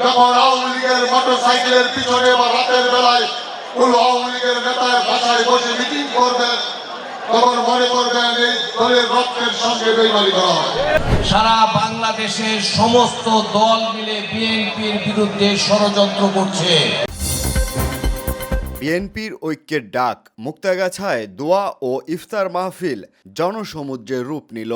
যখন আওয়ামী লীগের মোটর সাইকেলের পিছনে বা রাতের বেলায় কোন আওয়ামী লীগের নেতার বাসায় বসে মিটিং করবেন তখন মনে করবেন এই দলের রক্তের সঙ্গে বেইমানি করা সারা বাংলাদেশের সমস্ত দল মিলে বিএনপির বিরুদ্ধে ষড়যন্ত্র করছে। বিএনপির ঐক্যের ডাক মুক্তাগাছায় দোয়া ও ইফতার মাহফিল জনসমুদ্রের রূপ নিল।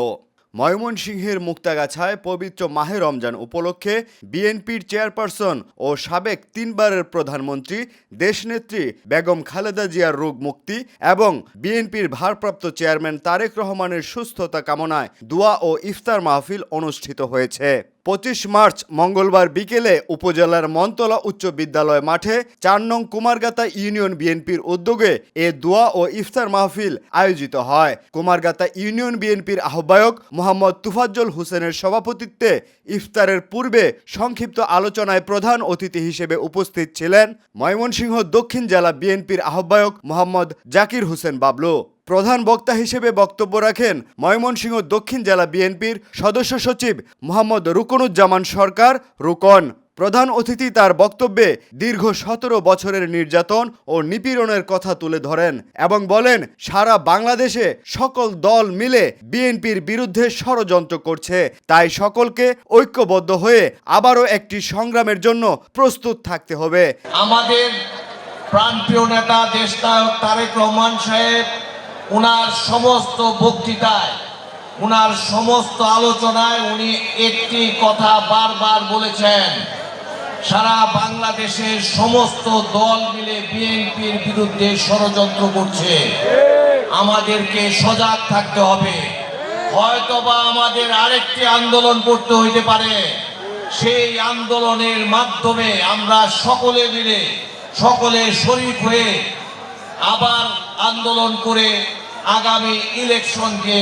ময়মনসিংহের মুক্তাগাছায় পবিত্র মাহে রমজান উপলক্ষে বিএনপির চেয়ারপারসন ও সাবেক তিনবারের প্রধানমন্ত্রী, দেশনেত্রী বেগম খালেদা জিয়ার রোগ মুক্তি এবং বিএনপির ভারপ্রাপ্ত চেয়ারম্যান তারেক রহমানের সুস্থতা কামনায় দোয়া ও ইফতার মাহফিল অনুষ্ঠিত হয়েছে। পঁচিশ মার্চ মঙ্গলবার বিকেলে উপজেলার মন্তলা উচ্চ বিদ্যালয় মাঠে চার নং কুমারগাতা ইউনিয়ন বিএনপির উদ্যোগে এ দোয়া ও ইফতার মাহফিল আয়োজিত হয়। কুমারগাতা ইউনিয়ন বিএনপির আহ্বায়ক মোহাম্মদ তুফাজ্জল হোসেনের সভাপতিত্বে ইফতারের পূর্বে সংক্ষিপ্ত আলোচনায় প্রধান অতিথি হিসেবে উপস্থিত ছিলেন ময়মনসিংহ দক্ষিণ জেলা বিএনপির আহ্বায়ক মোহাম্মদ জাকির হোসেন বাবলু। প্রধান বক্তা হিসেবে বক্তব্য রাখেন ময়মনসিংহ দক্ষিণ জেলা বিএনপির সদস্য সচিব মোহাম্মদ রুকনুজ্জামান সরকার, রুকন। প্রধান অতিথি তার বক্তব্যে দীর্ঘ সতেরো বছরের নির্যাতন ও নিপীড়নের কথা তুলে ধরেন এবং বলেন, সারা বাংলাদেশে সকল দল মিলে বিএনপির বিরুদ্ধে ষড়যন্ত্র করছে। তাই সকলকে ঐক্যবদ্ধ হয়ে আবারও একটি সংগ্রামের জন্য প্রস্তুত থাকতে হবে। আমাদের প্রাণপ্রিয় নেতা দেশনায়ক তারেক রহমান সাহেব ওনার সমস্ত বক্তৃতায় ওনার সমস্ত আলোচনায় উনি একটি কথা বারবার বলেছেন। সারা বাংলাদেশের সমস্ত দল মিলে বিএনপির বিরুদ্ধে ষড়যন্ত্র করছে। আমাদেরকে সজাগ থাকতে হবে। হয়তোবা আমাদের আরেকটি আন্দোলন করতে হইতে পারে। সেই আন্দোলনের মাধ্যমে আমরা সকলে মিলে, সকলে শরিক হয়ে আবার আন্দোলন করে আগামী ইলেকশনকে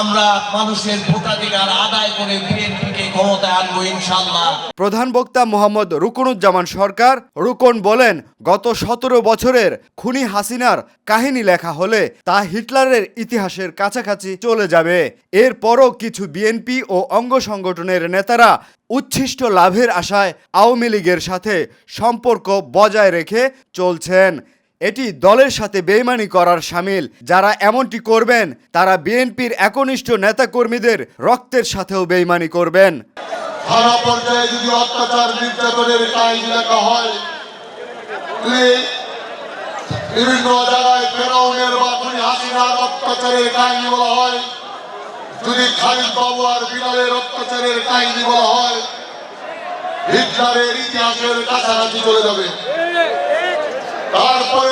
আমরা মানুষের ভোটাধিকার আদায় করে বিএনপিকে ক্ষমতায় আনব ইনশাল্লাহ প্রধান বক্তা মোহাম্মদ রুকনুজ্জামান সরকার রুকন বলেন, গত সতেরো বছরের খুনি হাসিনার কাহিনী লেখা হলে তা হিটলারের ইতিহাসের কাছাকাছি চলে যাবে। এরপরও কিছু বিএনপি ও অঙ্গ সংগঠনের নেতারা উচ্ছিষ্ট লাভের আশায় আওয়ামী লীগের সাথে সম্পর্ক বজায় রেখে চলছেন। এটি দলের সাথে বেইমানি করার সামিল। যারা এমনটি করবেন, তারা বিএনপির একনিষ্ঠ নেতাকর্মীদের রক্তের সাথেও বেইমানি করবেন। থানা পর্যায়ে যদি অত্যাচার নির্যাতনের কাহিনী লেখা হয় বিভিন্ন জায়গায় অত্যাচারের কাহিনী বলা হয়। যদি খালিদ বাবু আর অত্যাচারের কাহিনী বলা হয়, হিটলারের ইতিহাসের কাছাকাছি চলে যাবে। তারপরেও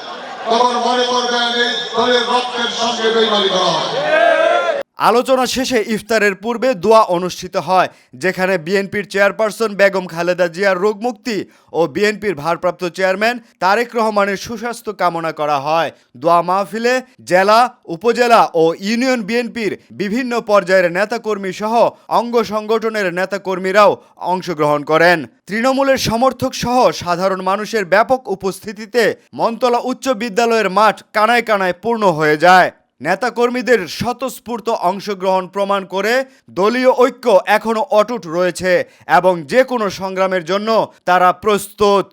তখন মনে করবেন এই দলের রক্তের সঙ্গে বেইমানি করা হয়। আলোচনা শেষে ইফতারের পূর্বে দোয়া অনুষ্ঠিত হয়, যেখানে বিএনপির চেয়ারপারসন বেগম খালেদা জিয়ার রোগমুক্তি ও বিএনপির ভারপ্রাপ্ত চেয়ারম্যান তারেক রহমানের সুস্বাস্থ্য কামনা করা হয়। দোয়া মাহফিলে জেলা, উপজেলা ও ইউনিয়ন বিএনপির বিভিন্ন পর্যায়ের নেতাকর্মী সহ অঙ্গ সংগঠনের নেতাকর্মীরাও অংশগ্রহণ করেন। তৃণমূলের সমর্থক সহ সাধারণ মানুষের ব্যাপক উপস্থিতিতে মন্তলা উচ্চ বিদ্যালয়ের মাঠ কানায় কানায় পূর্ণ হয়ে যায়। নেতাকর্মীদের স্বতঃস্ফূর্ত অংশগ্রহণ প্রমাণ করে দলীয় ঐক্য এখনও অটুট রয়েছে এবং যে কোনো সংগ্রামের জন্য তারা প্রস্তুত।